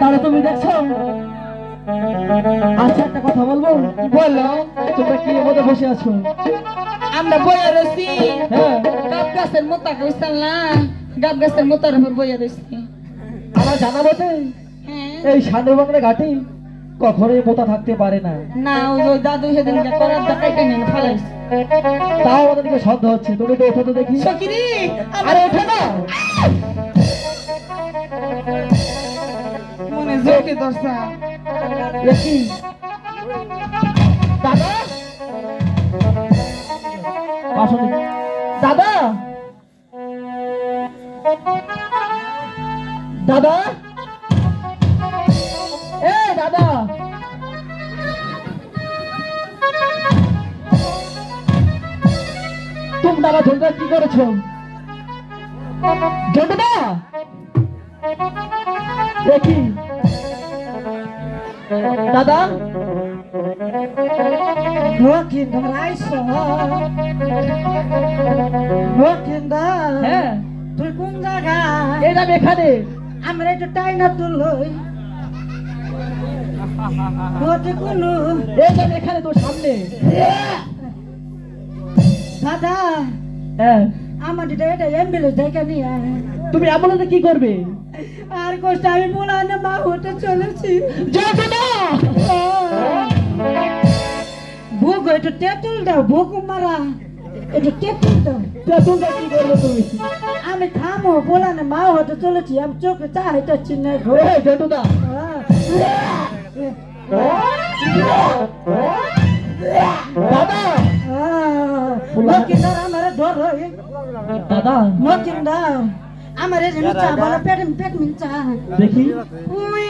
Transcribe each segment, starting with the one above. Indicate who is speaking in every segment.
Speaker 1: তাহলে তুমি দেখছ? আচ্ছা একটা কথা বলব?
Speaker 2: বলো
Speaker 1: তোমরা কি মধ্যে বসে আছো?
Speaker 2: আমরা বইয়া রয়েছি
Speaker 1: হ্যাঁ।
Speaker 2: গাব গাছের মোতা কইতাল না? গাব গাছের মোতার উপর বইয়া রয়েছি
Speaker 1: আমার জানা মতে
Speaker 2: হ্যাঁ।
Speaker 1: এই সান্দর বাংলা ঘাটে কখনোই মোতা থাকতে পারে না।
Speaker 2: না ওই দাদু সেদিন করার দেখাইতে নিয়ে ফেলাইছে।
Speaker 1: তাও আমাদেরকে সন্দেহ হচ্ছে। তুমি তো ওঠো তো দেখি।
Speaker 2: সকিরি
Speaker 1: আরে ওঠো না।
Speaker 2: জোকে দর্শা
Speaker 1: দেখি দাদা দাদা দাদা এ দাদা তুমি দাদা ঝন্ডা কি করেছ? ঝন্ডা দেখি। দাদা?
Speaker 3: working the
Speaker 1: হ্যাঁ।
Speaker 3: তুই কোন জায়গা
Speaker 1: যাবে এখানে।
Speaker 3: আমরা একটু টাইনা তুলই
Speaker 1: এখানে তোর সামনে।
Speaker 3: দাদা
Speaker 1: হ্যাঁ।
Speaker 3: আমার এটা এটা অ্যাম্বুলেন্স দেখে নিয়ে।
Speaker 1: তুমি অ্যাম্বুলেন্সে কি করবে?
Speaker 3: আর কষ্ট আমি বলানে মা হতে চলেছি। ভোগ একটু তেঁতুল দাও ভোগ মারা। একটু তেঁতুল দাও।
Speaker 1: তেঁতুলটা কি করবে তুমি?
Speaker 3: আমি খামো বলানে মা হতে চলেছি। আমি চোখে ঘো
Speaker 1: এই জন্টুদা দাদা! দাদা
Speaker 3: মকিন্দার আমার এই মিচা বলে পেট পেট মিচা
Speaker 1: দেখি
Speaker 3: উই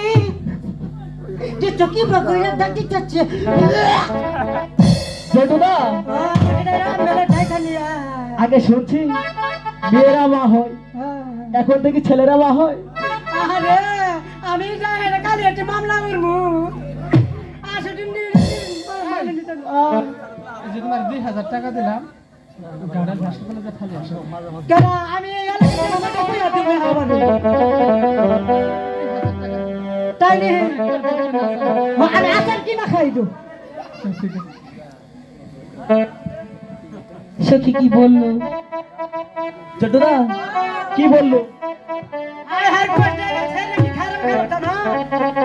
Speaker 3: যে চকি বকরে দাঁতি চাচ্ছে
Speaker 1: জন্টুদা আগে শুনছি মেয়েরা মা হয় এখন দেখি ছেলেরা মা হয়
Speaker 3: আরে আমি যাই কালি একটা মামলা করব আসলে
Speaker 1: আহ,
Speaker 2: যে তোমার দুই হাজার টাকা দিলাম
Speaker 3: আমি আচার কিনা খাই দো
Speaker 1: সখী কি বলল? জন্টুদা কি বলল?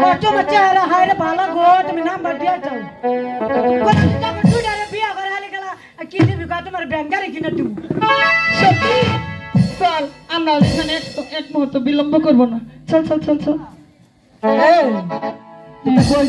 Speaker 3: বাচ্চা হারা হায় রে ভালো গো দিবি কত ব্যাংক গাড়ি কিনে দিব।
Speaker 2: সত্যি? চল আমরা এখানে এক মুহূর্ত বিলম্ব করব না। চল চল চল চল।